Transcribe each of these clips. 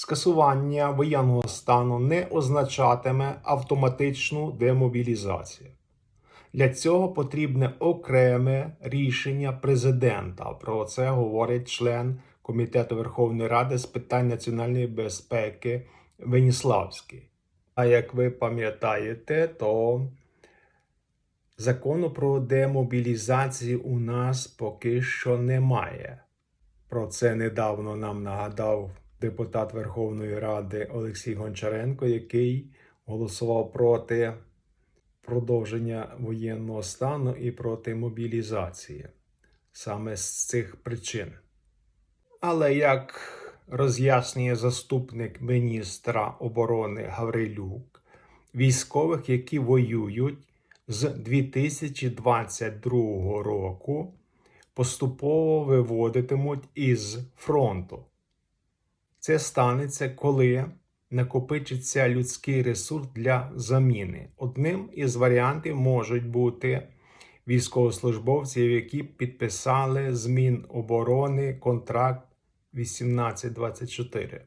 скасування воєнного стану не означатиме автоматичну демобілізацію. Для цього потрібне окреме рішення президента. Про це говорить член Комітету Верховної Ради з питань національної безпеки Веніславський. А як ви пам'ятаєте, то закону про демобілізацію у нас поки що немає. Про це недавно нам нагадав депутат Верховної Ради Олексій Гончаренко, який голосував проти продовження воєнного стану і проти мобілізації саме з цих причин. Але як роз'яснює заступник міністра оборони Гаврилюк, військових, які воюють з 2022 року, поступово виводитимуть із фронту. Це станеться, коли накопичиться людський ресурс для заміни. Одним із варіантів можуть бути військовослужбовців, які підписали з Міноборони контракт 1824.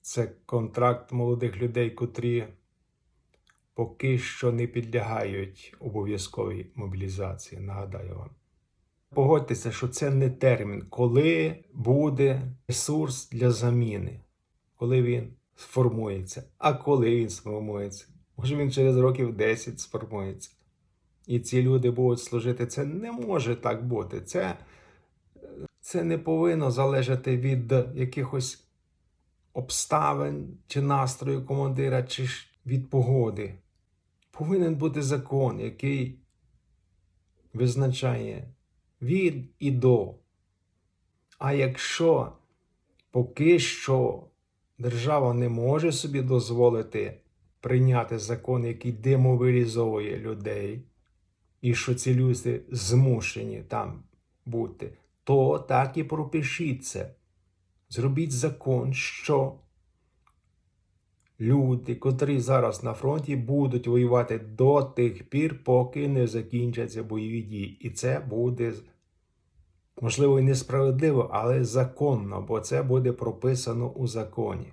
Це контракт молодих людей, котрі поки що не підлягають обов'язковій мобілізації. Нагадаю вам. Погодьтеся, що це не термін, коли буде ресурс для заміни, коли він сформується. А коли він сформується? Може він через років 10 сформується. І ці люди будуть служити. Це не може так бути. Це, це не повинно залежати від якихось обставин чи настрою командира, чи від погоди. Повинен бути закон, який визначає від і до. А якщо поки що держава не може собі дозволити прийняти закон, який демобілізовує людей, і що ці люди змушені там бути, то так і пропишіть це. Зробіть закон, що люди, котрі зараз на фронті, будуть воювати до тих пір, поки не закінчаться бойові дії. І це буде, можливо, і несправедливо, але законно, бо це буде прописано у законі.